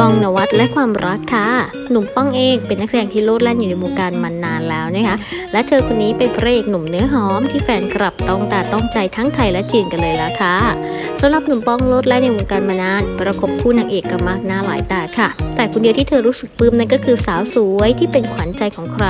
ป้องนวัดและความรักค่ะ หนุ่มป้องเองเป็นนักแสดงที่โลดแล่นอยู่ในวงการมานานแล้วนะคะ และเธอคนนี้เป็นพระเอกหนุ่มเนื้อหอมที่แฟนคลับต้องตาต้องใจทั้งไทยและจีนกันเลยละค่ะสำหรับหนุ่มป้องโลดแล่นในวงการมานาน ประกบคู่นางเอกกันมากหน้าหลายตาค่ะ แต่คนเดียวที่เธอรู้สึกปลื้มนั่นก็คือสาวสวยที่เป็นขวัญใจของใคร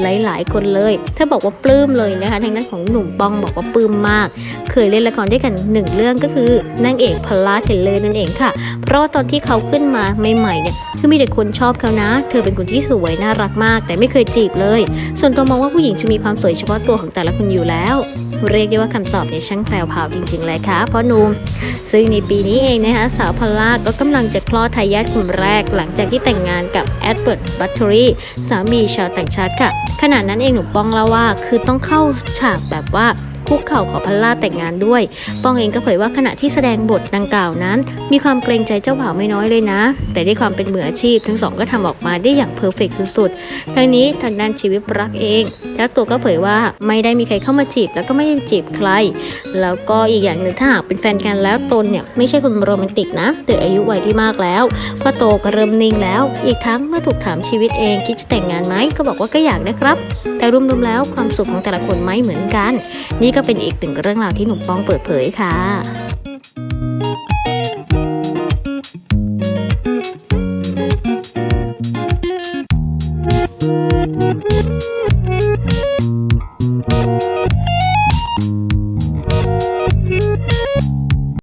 หลาย ๆ คนเลยเธอบอกว่าปลื้มเลยนะคะทางด้านของหนุ่มป้องบอกว่าปลื้มมาก เคยเล่นละครด้วยกันหนึ่งเรื่องก็คือนางเอกพลาเทเลอร์นั่นเองค่ะ เพราะตอนที่เขาขึ้นมาใหม่ๆเนี่ยคือมีแต่คนชอบเขานะ เธอเป็นคนที่สวยน่ารักมาก แต่ไม่เคยจีบเลย ส่วนตัวมองว่าผู้หญิงจะมีความสวยเฉพาะตัวของแต่ละคนอยู่แล้ว เรียกได้ว่าคำตอบในช่างแพรวพาวจริงๆเลยค่ะพ่อหนุ่มซึ่งในปีนี้เองนะคะสาวพอลล่าก็กำลังจะคลอดทายาทคนแรก หลังจากที่แต่งงานกับแอดเวิร์ดบัตเทอรี่สามีชาวต่างชาติค่ะขณะนั้นเองหนุ่มป้องเล่าว่าคือต้องเข้าฉากแบบว่า คุกเข่าขอพอลล่าแต่งงานด้วย ป้องเองก็เผยว่าขณะที่แสดงบทดังกล่าวนั้น มีความเกรงใจเจ้าบ่าวไม่น้อยเลยนะ แต่ด้วยความเป็นมืออาชีพ ทั้งสองก็ทำออกมาได้อย่างเพอร์เฟกต์สุดๆทั้งนี้ทางด้านชีวิตรักเองเจ้าตัวก็เผยว่าไม่ได้มีใครเข้ามาจีบแล้วก็ไม่ได้จีบใคร แล้วก็อีกอย่างหนึ่งถ้าหากเป็นแฟนกันแล้วตนเนี่ยไม่ใช่คนโรแมนติกนะแต่อายุวัยที่มากแล้วพอโตก็เริ่มนิ่งแล้ว อีกทั้งเมื่อถูกถามชีวิตเองคิดจะแต่งงานไหมก็บอกว่าก็อยากนะครับ แต่รวมๆแล้วความสุขของแต่ละคนไม่เหมือนกันนี่ก็เป็นอีกหนึ่งเรื่องราวที่หนุ่มป้องเปิดเผยค่ะ